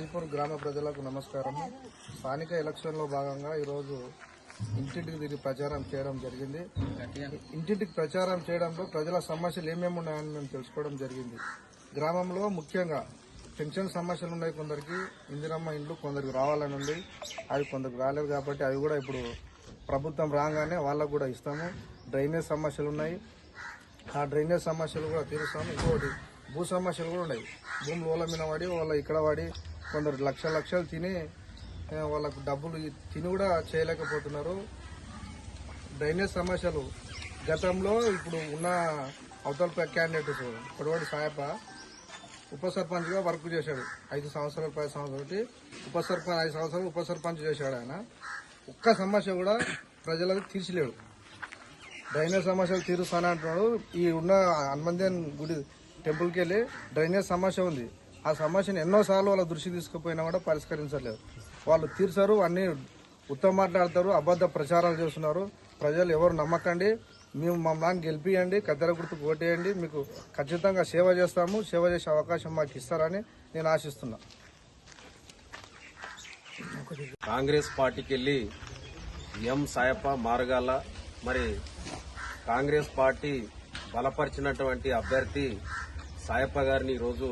కాజ్పూర్ గ్రామ ప్రజలకు నమస్కారం. స్థానిక ఎలక్షన్లో భాగంగా ఈరోజు ఇంటింటికి తిరిగి ప్రచారం చేయడం జరిగింది. ఇంటింటికి ప్రచారం చేయడంలో ప్రజల సమస్యలు ఏమేమి ఉన్నాయని మేము తెలుసుకోవడం జరిగింది. గ్రామంలో ముఖ్యంగా పెన్షన్ సమస్యలు ఉన్నాయి కొందరికి ఇందిరమ్మ ఇండ్లు కొందరికి రావాలని ఉంది. అవి కొందరికి రాలేదు కాబట్టి అవి కూడా ఇప్పుడు ప్రభుత్వం రాగానే వాళ్ళకు కూడా ఇస్తాము. డ్రైనేజ్ సమస్యలు ఉన్నాయి. ఆ డ్రైనేజ్ సమస్యలు కూడా తీరుస్తాము. ఇంకోటి భూ సమస్యలు కూడా ఉన్నాయి. భూములు వాళ్ళ మీద పడి వాళ్ళ ఇక్కడ పడి కొందరు లక్ష లక్షలు తిని వాళ్ళకు డబ్బులు తిని కూడా చేయలేకపోతున్నారు. డ్రైనేజ్ సమస్యలు. గతంలో ఇప్పుడు ఉన్న అవతల క్యాండిడేట్స్ పొడవాడి సాయప ఉప సర్పంచ్గా వర్క్ చేశాడు. ఐదు సంవత్సరాలు పది సంవత్సరాలు ఉప సర్పంచ్ ఐదు సంవత్సరాలు ఉప సర్పంచ్ చేశాడు ఆయన. ఒక్క సమస్య కూడా ప్రజలకు తీర్చలేడు డ్రైనేజ్ సమస్యలు తీరుస్తాను అంటున్నాడు ఈ ఉన్న హనుమంతన్ గుడి టెంపుల్కి వెళ్ళి డ్రైనేజ్ సమస్య ఉంది. ఆ సమస్యను ఎన్నోసార్లు వాళ్ళ దృష్టి తీసుకుపోయినా కూడా పరిష్కరించలేదు. వాళ్ళు తీర్చారు అన్ని ఉత్తమ మాట్లాడతారు అబద్ధ ప్రచారాలు చేస్తున్నారు. ప్రజలు ఎవరు నమ్మకండి మేము మమ్మల్ని గెలిపియండి కద్దెర గుర్తుకు ఓటేయండి మీకు ఖచ్చితంగా సేవ చేస్తాము సేవ చేసే అవకాశం మాకు ఇస్తారని నేను ఆశిస్తున్నా. కాంగ్రెస్ పార్టీకి వెళ్ళి ఎం సాయప్ప మార్గాల మరి కాంగ్రెస్ పార్టీ బలపరిచినటువంటి అభ్యర్థి సాయప్ప గారిని ఈరోజు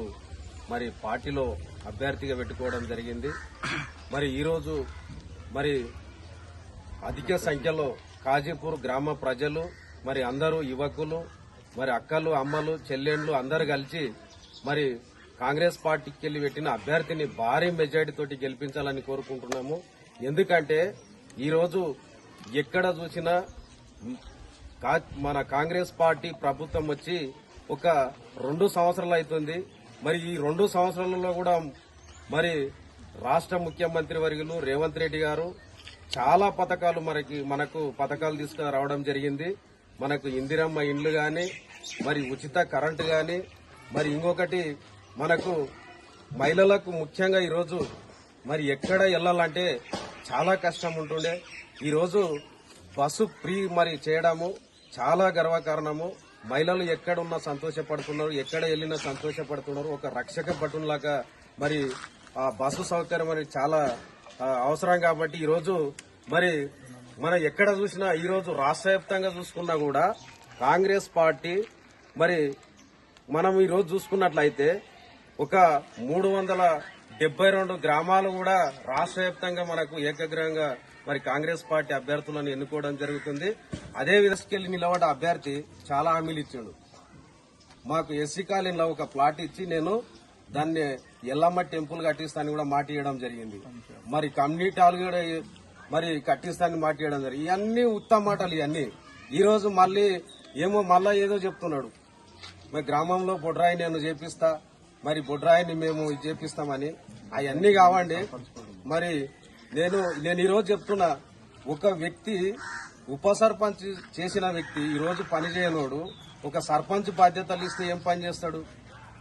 మరి పార్టీలో అభ్యర్థిగా పెట్టుకోవడం జరిగింది. మరి ఈరోజు మరి అధిక సంఖ్యలో కాజీపూర్ గ్రామ ప్రజలు మరి అందరూ యువకులు మరి అక్కలు అమ్మలు చెల్లెండ్లు అందరు కలిసి మరి కాంగ్రెస్ పార్టీకి వెళ్ళి పెట్టిన అభ్యర్థిని భారీ మెజార్టీతోటి గెలిపించాలని కోరుకుంటున్నాము. ఎందుకంటే ఈరోజు ఎక్కడ చూసినా కా- మన కాంగ్రెస్ పార్టీ ప్రభుత్వం వచ్చి ఒక రెండు సంవత్సరాలు అవుతుంది. మరి ఈ రెండు సంవత్సరాలలో కూడా మరి రాష్ట్ర ముఖ్యమంత్రి వర్యులు రేవంత్ రెడ్డి గారు చాలా పథకాలు మనకి మనకు పథకాలు తీసుకురావడం జరిగింది. మనకు ఇందిరమ్మ ఇండ్లు కానీ మరి ఉచిత కరెంటు కానీ మరి ఇంకొకటి మనకు మహిళలకు ముఖ్యంగా ఈరోజు మరి ఎక్కడ వెళ్ళాలంటే చాలా కష్టం ఉంటుండే. ఈరోజు బస్సు ఫ్రీ మరి చేయడము చాలా గర్వకారణము. మహిళలు ఎక్కడున్నా సంతోషపడుతున్నారు ఎక్కడ వెళ్ళినా సంతోషపడుతున్నారు. ఒక రక్షక భటునిలాగా మరి ఆ బస్సు సౌకర్యం అనేది చాలా అవసరం కాబట్టి ఈరోజు మరి మనం ఎక్కడ చూసినా ఈరోజు రాష్ట్ర వ్యాప్తంగా చూసుకున్నా కూడా కాంగ్రెస్ పార్టీ మరి మనం ఈరోజు చూసుకున్నట్లయితే ఒక మూడు వందల డెబ్బై రెండు గ్రామాలు కూడా రాష్ట్ర వ్యాప్తంగా మనకు ఏకగ్రహంగా మరి కాంగ్రెస్ పార్టీ అభ్యర్థులను ఎన్నుకోవడం జరుగుతుంది. అదే విధంగా నిలబడ్డ అభ్యర్థి చాలా హామీలు ఇచ్చాడు. మాకు ఎస్సీ కాలనీలో ఒక ప్లాట్ ఇచ్చి నేను దాన్ని ఎల్లమ్మ టెంపుల్ కట్టిస్తానని కూడా మాట ఇవ్వడం జరిగింది. మరి కమ్యూనిటీ హాల్ కూడా మరి కట్టిస్తానని మాట ఇవ్వడం జరిగింది. ఇవన్నీ ఉత్తమ మాటలు ఇవన్నీ. ఈరోజు మళ్ళీ ఏమో మళ్ళా ఏదో చెప్తున్నాడు. మరి గ్రామంలో బొడ్రాయి నేను చేపిస్తా మరి బొడ్రాయిని మేము ఇది చేపిస్తామని. అవన్నీ కావండి. మరి నేను నేను ఈరోజు చెప్తున్నా ఒక వ్యక్తి ఉప సర్పంచ్ చేసిన వ్యక్తి ఈరోజు పనిచేయనోడు పని చేయనోడు ఒక సర్పంచ్ బాధ్యతలు ఇస్తే ఏం పని చేస్తాడు?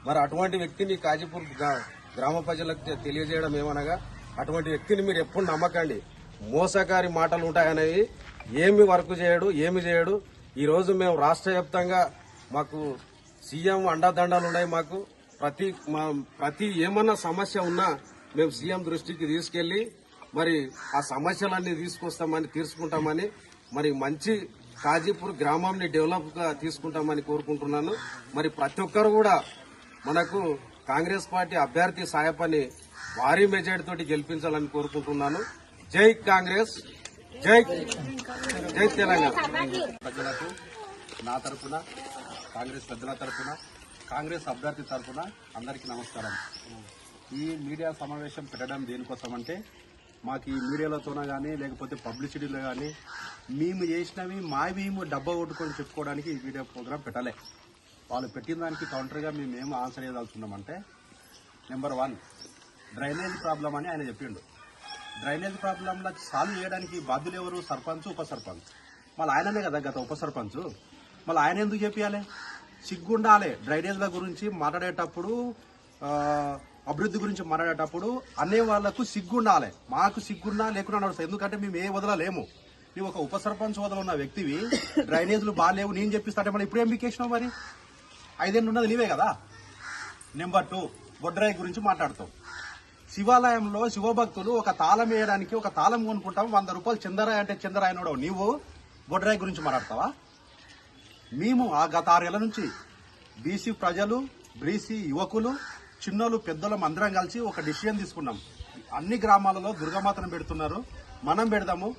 మరి అటువంటి వ్యక్తిని కాజీపూర్ గ్రా- గ్రామ ప్రజలకు తెలియజేయడం ఏమనగా అటువంటి వ్యక్తిని మీరు ఎప్పుడు నమ్మకండి. మోసకారి మాటలు ఉంటాయనేవి ఏమి వర్క్ చేయడు ఏమి చేయడు. ఈరోజు మేము రాష్ట్ర వ్యాప్తంగా మాకు సీఎం అండదండాలు ఉన్నాయి మాకు. ప్రతి మా ప్రతి ఏమన్నా సమస్య ఉన్నా మేము సీఎం దృష్టికి తీసుకెళ్ళి మరి ఆ సమస్యలన్నీ తీసుకొస్తామని తీర్చుకుంటామని మరి మంచి కాజీపూర్ గ్రామాన్ని డెవలప్గా తీసుకుంటామని కోరుకుంటున్నాను. మరి ప్రతి ఒక్కరు కూడా మనకు కాంగ్రెస్ పార్టీ అభ్యర్థి సాయపని భారీ మెజార్టీ తోటి గెలిపించాలని కోరుకుంటున్నాను. జై కాంగ్రెస్ జై జై తెలంగాణ. ప్రజలకు నా తరపున కాంగ్రెస్ పెద్దల తరఫున కాంగ్రెస్ అభ్యర్థి తరపున అందరికీ నమస్కారం. ఈ మీడియా సమావేశం పెట్టడం దేనికోసం అంటే మాకు ఈ మీడియాలతోన కానీ లేకపోతే పబ్లిసిటీలో కానీ మేము చేసినవి మా మేము డబ్బా కొట్టుకొని చెప్పుకోవడానికి ఈ వీడియో ప్రోగ్రాం పెట్టలే. వాళ్ళు పెట్టిన దానికి కౌంటర్గా మేము ఏం ఆన్సర్ చేయదలుచున్నామంటే నెంబర్ వన్ డ్రైనేజ్ ప్రాబ్లం అని ఆయన చెప్పిండు. డ్రైనేజ్ ప్రాబ్లంలో సాల్వ్ చేయడానికి బాధ్యులు ఎవరు? సర్పంచ్ ఉప సర్పంచ్. మళ్ళీ ఆయననే కదా గత ఉప సర్పంచ్. మళ్ళీ ఆయన ఎందుకు చెప్పాలి సిగ్గుండాలి డ్రైనేజ్ల గురించి మాట్లాడేటప్పుడు అభివృద్ధి గురించి మాట్లాడేటప్పుడు అనే వాళ్ళకు సిగ్గుండాలి. మాకు సిగ్గున్నా లేకుండా నడుస్తుంది ఎందుకంటే మేము ఏ వదలలేము. నువ్వు ఒక ఉప సర్పంచ్ వదల ఉన్న వ్యక్తివి డ్రైనేజ్లు బాగాలేవు నేను చెప్పిస్తాంటే మరి ఇప్పుడు ఏం మరి? ఐదేళ్ళు ఉన్నది నీవే కదా? నెంబర్ టూ బొడ్రాయి గురించి మాట్లాడతావు. శివాలయంలో శివభక్తులు ఒక తాళం వేయడానికి ఒక తాళం కొనుక్కుంటాం వంద రూపాయలు చందరాయ అంటే చందరాయి అనడం నీవు బొడ్రాయి గురించి మాట్లాడతావా? మేము ఆ గత ఆరేళ్ళ నుంచి బీసీ ప్రజలు బీసీ యువకులు చిన్నలు పెద్దలం అందరం కలిసి ఒక డిసిషన్ తీసుకున్నాం. అన్ని గ్రామాలలో దుర్గామాతను పెడుతున్నారు. మనం పెడదాము.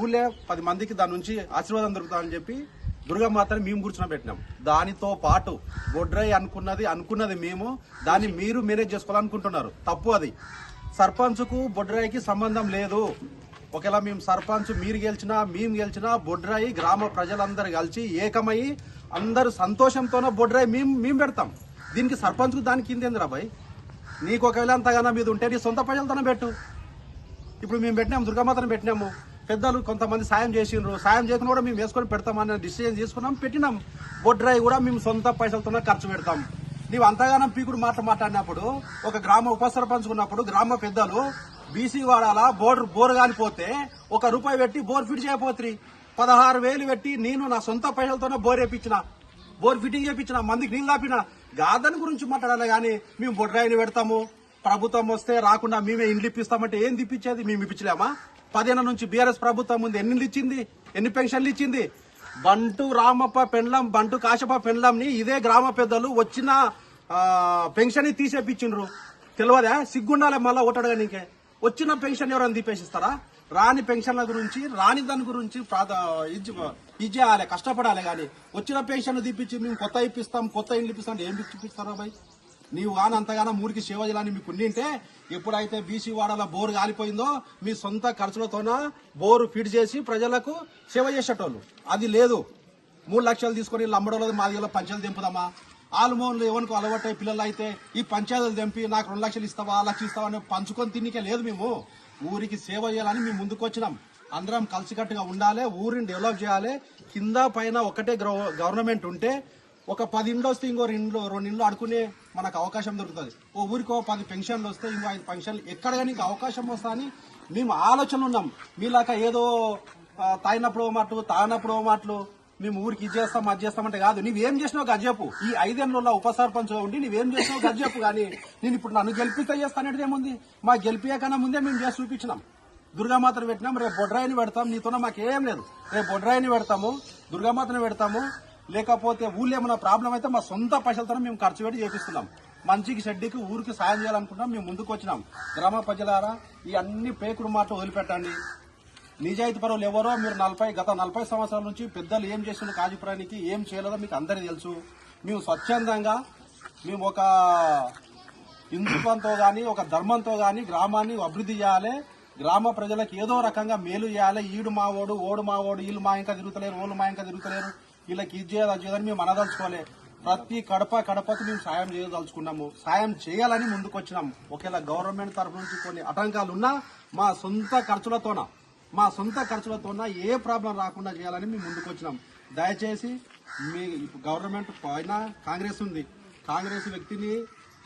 ఊళ్ళే పది మందికి దాని నుంచి ఆశీర్వాదం దొరుకుతామని చెప్పి దుర్గామాతని మేము కూర్చొని పెట్టినాం. దానితో పాటు బొడ్రై అనుకున్నది అనుకున్నది మేము. దాన్ని మీరు మేనేజ్ చేసుకోవాలనుకుంటున్నారు. తప్పు అది. సర్పంచ్కు బొడ్రాయికి సంబంధం లేదు. ఒకవేళ మేము సర్పంచ్ మీరు గెలిచినా మేము గెలిచినా బొడ్రాయి గ్రామ ప్రజలందరూ కలిసి ఏకమై అందరూ సంతోషంతోనే బొడ్రాయి మేము మేము పెడతాం. దీనికి సర్పంచ్కు దానికి కింద రాబాయ్ నీకు ఒకవేళ అంతగానో మీద ఉంటే నీ సొంత ప్రజలతోనే పెట్టు. ఇప్పుడు మేము పెట్టినాము దుర్గామాతను పెట్టినాము. పెద్దలు కొంతమంది సాయం చేసిండ్రు. సాయం చేసిన కూడా మేము వేసుకొని పెడతామని డిసిజన్ తీసుకున్నాం పెట్టినాం బొడ్రాయి కూడా మేము సొంత పైసలతోనే ఖర్చు పెడతాం. నీవు అంతగానం పీకుడు మాట మాట్లాడినప్పుడు ఒక గ్రామ ఉప సర్పంచ్ ఉన్నప్పుడు గ్రామ పెద్దలు బీసీ వాడాల బోర్ బోర్ కానిపోతే ఒక రూపాయి పెట్టి బోర్ ఫిట్ చేయపోతుంది పదహారు వేలు పెట్టి నేను నా సొంత పైసలతోనే బోర్ వేపించిన. బోర్ ఫిట్టింగ్ చేయించిన మందికి నీళ్ళు ఆపిన గాదని గురించి మాట్లాడాలి కానీ మేము బొడ్రాయిని పెడతాము. ప్రభుత్వం వస్తే రాకుండా మేమే ఇండ్లు ఇప్పిస్తామంటే ఏం తిప్పించేది? మేము ఇప్పించలేమా? పదిహేను నుంచి బీఆర్ఎస్ ప్రభుత్వం ఉంది. ఎన్ని ఇచ్చింది? ఎన్ని పెన్షన్లు ఇచ్చింది? బంటు రామప్ప పెండ్లం బంటు కాశప్ప పెండ్లంని ఇదే గ్రామ పెద్దలు వచ్చిన పెన్షన్ తీసేపించిండ్రు తెలియదా సిగ్గుండాలి మళ్ళీ ఓటాడుగా నీకే వచ్చిన పెన్షన్ ఎవరైనా తీపేసిస్తారా? రాని పెన్షన్ల గురించి రాని దాని గురించి ఇది ఇది చేయాలి కష్టపడాలి కానీ వచ్చిన పెన్షన్ తీపిచ్చి మేము కొత్త ఇప్పిస్తాం కొత్త ఇండ్లు ఇప్పిస్తాం ఏం ఇప్పిస్తారా భయ్? నీవు కానీ అంతగానో మూడికి సేవ చేయాలని మీకు ఉండింటే ఎప్పుడైతే బీసీ వాడల బోరు కాలిపోయిందో మీ సొంత ఖర్చులతోన బోరు ఫిట్ చేసి ప్రజలకు సేవ చేసేటోళ్ళు. అది లేదు. మూడు లక్షలు తీసుకొని లమ్మడోళ్ళది మా దగ్గర పంచాయతీ దింపుదామా ఆల్మోన్లు ఎవరికి అలవాటు పిల్లలు అయితే ఈ పంచాయతీలు దింపి నాకు రెండు లక్షలు ఇస్తావా లక్షలు ఇస్తావా అని పంచుకొని తిన్నికే లేదు మేము. ఊరికి సేవ చేయాలని మేము ముందుకు వచ్చినాం. అందరం కలిసికట్టుగా ఉండాలి ఊరిని డెవలప్ చేయాలి. కింద పైన ఒకటే గవర్నమెంట్ ఉంటే ఒక పది ఇండ్లు వస్తే ఇంకో రెండు రెండు ఇండ్లు అడుకునే మనకు అవకాశం దొరుకుతుంది. ఓ ఊరికి ఓ పది పెన్షన్లు వస్తే ఇంకో ఐదు పెన్షన్లు. ఎక్కడ కానీ అవకాశం వస్తా అని మేము ఆలోచనలు ఉన్నాం. మీలాక ఏదో తాగినప్పుడు మాటలు తాగినప్పుడు మాటలు మేము ఊరికి ఇది చేస్తాం అది చేస్తామంటే కాదు. నీవేం చేసినావు గజ్జపు ఈ ఐదేళ్ళలో ఉప సర్పంచ్ ఉండి నీవేం చేసినావు గజ్జపు కానీ నేను ఇప్పుడు నన్ను గెలిపిస్తే చేస్తానంటే ఏముంది? మా గెలిపియకన్నా ముందే మేము చేసి చూపించినాం. దుర్గామాతను పెట్టినాం రేపు బొడ్రాయిని పెడతాం. నీతోనే మాకేం లేదు. రేపు బొడ్రాయిని పెడతాము దుర్గామాతను పెడతాము. లేకపోతే ఊళ్ళో ఏమైనా ప్రాబ్లం అయితే మా సొంత పైసలతో మేము ఖర్చు పెట్టి చేపిస్తున్నాం. మంచికి షెడ్డికి ఊరికి సాయం చేయాలనుకుంటున్నాం మేము ముందుకు వచ్చినాం గ్రామ ప్రజలారా ఈ అన్ని పేకుడు మాట వదిలిపెట్టండి. నిజాయితీ పరులు ఎవరో మీరు నలభై గత నలభై సంవత్సరాల నుంచి పెద్దలు ఏం చేసిన కాజీపురానికి ఏం చేయలేదో మీకు అందరికీ తెలుసు. మేము స్వచ్ఛందంగా మేము ఒక హిందుత్వంతో కానీ ఒక ధర్మంతో కానీ గ్రామాన్ని అభివృద్ధి చేయాలి. గ్రామ ప్రజలకు ఏదో రకంగా మేలు చేయాలి. ఈడు మా ఓడు ఓడు మా ఓడు వీళ్ళు మా ఇంకా తిరుగుతలేరు ఓళ్ళు మా ఇంకా తిరుగుతలేరు. వీళ్ళకి ఇది చేయాలి అది చేయాలని మేము అనదలుచుకోలే. ప్రతి కడప కడపకు మేము సాయం చేయదలుచుకున్నాము. సాయం చేయాలని ముందుకు వచ్చినాము ఒకవేళ గవర్నమెంట్ తరఫు నుంచి కొన్ని ఆటంకాలు ఉన్నా మా సొంత ఖర్చులతోన మా సొంత ఖర్చులతో ఏ ప్రాబ్లం రాకుండా చేయాలని మేము ముందుకు వచ్చినాం దయచేసి మీ గవర్నమెంట్ పైన కాంగ్రెస్ ఉంది. కాంగ్రెస్ వ్యక్తిని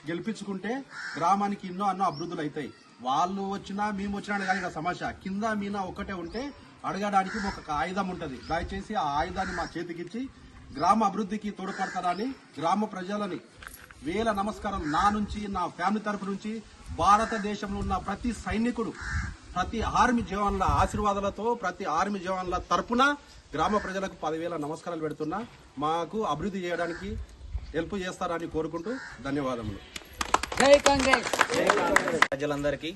గెలిపించుకుంటే గ్రామానికి ఎన్నో అన్నో అభివృద్ధులు అవుతాయి. వాళ్ళు వచ్చినా మేము వచ్చినా కానీ ఇక్కడ సమస్య. కింద మీన ఒకటే ఉంటే అడగడానికి ఒక ఆయుధం ఉంటుంది. దయచేసి ఆ ఆయుధాన్ని మా చేతికిచ్చి గ్రామ అభివృద్ధికి తోడ్పడతారని గ్రామ ప్రజలని వేల నమస్కారం నా నుంచి నా ఫ్యామిలీ తరపు నుంచి భారతదేశంలో ఉన్న ప్రతి సైనికుడు ప్రతి ఆర్మీ జవాన్ల ఆశీర్వాదాలతో ప్రతి ఆర్మీ జవాన్ల తరపున గ్రామ ప్రజలకు పదివేల నమస్కారాలు పెడుతున్నా. మాకు అభివృద్ధి చేయడానికి హెల్ప్ చేస్తారని కోరుకుంటూ ధన్యవాదములు. జై కాంగ్రెస్! ప్రజలందరికీ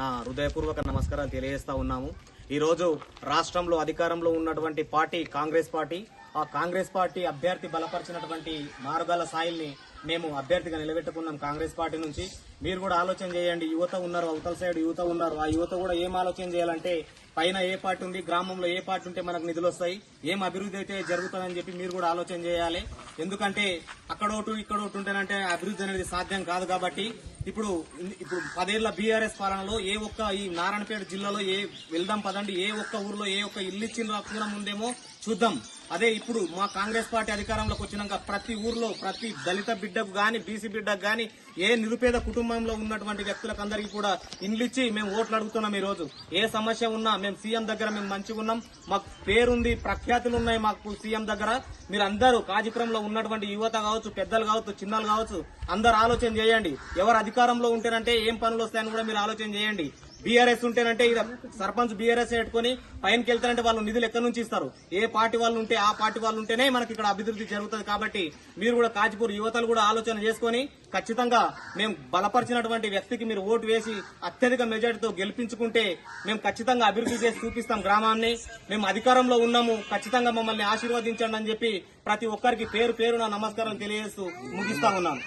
నా హృదయపూర్వక నమస్కారాలు తెలియజేస్తా ఉన్నాము. ఈరోజు రాష్ట్రంలో అధికారంలో ఉన్నటువంటి పార్టీ కాంగ్రెస్ పార్టీ ఆ కాంగ్రెస్ పార్టీ అభ్యర్థి బలపరిచినటువంటి మారుదల సాయిల్ని మేము అభ్యర్థిగా నిలబెట్టుకున్నాం కాంగ్రెస్ పార్టీ నుంచి. మీరు కూడా ఆలోచన చేయండి. యువత ఉన్నారు అవతల సైడ్ యువత ఉన్నారు. ఆ యువత కూడా ఏం ఆలోచన చేయాలంటే పైన ఏ పార్టీ ఉంది గ్రామంలో ఏ పార్టీ ఉంటే మనకు నిధులు వస్తాయి ఏం అభివృద్ధి అయితే జరుగుతుందని చెప్పి మీరు కూడా ఆలోచన చేయాలి. ఎందుకంటే అక్కడోటు ఇక్కడోటు ఉంటేనంటే అభివృద్ధి అనేది సాధ్యం కాదు కాబట్టి ఇప్పుడు ఇప్పుడు పదేళ్ళ బీఆర్ఎస్ పాలనలో ఏ ఒక్క ఈ నారాయణపేట జిల్లాలో ఏ వెళ్దాం పదండి ఏ ఒక్క ఊర్లో ఏ ఒక్క ఇల్లు ఇచ్చిన రాకుండా ఉందేమో చూద్దాం. అదే ఇప్పుడు మా కాంగ్రెస్ పార్టీ అధికారంలోకి వచ్చినాక ప్రతి ఊర్లో ప్రతి దళిత బిడ్డకు గాని బీసీ బిడ్డకు గాని ఏ నిరుపేద కుటుంబంలో ఉన్నటువంటి వ్యక్తులకు అందరికీ కూడా ఇండ్లిచ్చి మేము ఓట్లు అడుగుతున్నాం ఈరోజు. ఏ సమస్య ఉన్నా మేము సీఎం దగ్గర మేము మంచిగా ఉన్నాం. మాకు పేరుంది ప్రఖ్యాతులు ఉన్నాయి మాకు సీఎం దగ్గర. మీరు అందరూ కార్యక్రమంలో ఉన్నటువంటి యువత కావచ్చు పెద్దలు కావచ్చు చిన్నలు కావచ్చు అందరు ఆలోచన చేయండి. ఎవరు అధికారంలో ఉంటేనంటే ఏం పనులు వస్తాయని కూడా మీరు ఆలోచన చేయండి. బీఆర్ఎస్ ఉంటేనంటే ఇక సర్పంచ్ బీఆర్ఎస్ పెట్టుకుని పైనకి వెళ్తారంటే వాళ్ళు నిధులు ఎక్కడి నుంచి ఇస్తారు? ఏ పార్టీ వాళ్ళు ఉంటే ఆ పార్టీ వాళ్ళు ఉంటేనే మనకి ఇక్కడ అభివృద్ధి జరుగుతుంది కాబట్టి మీరు కూడా కాచిపూర్ యువతలు కూడా ఆలోచన చేసుకొని ఖచ్చితంగా మేము బలపరిచినటువంటి వ్యక్తికి మీరు ఓటు వేసి అత్యధిక మెజార్టీతో గెలిపించుకుంటే మేము ఖచ్చితంగా అభివృద్ధి చేసి చూపిస్తాం గ్రామాన్ని. మేము అధికారంలో ఉన్నాము. ఖచ్చితంగా మమ్మల్ని ఆశీర్వదించండి అని చెప్పి ప్రతి ఒక్కరికి పేరు పేరున నమస్కారం తెలియజేస్తూ ముగిస్తా ఉన్నాను.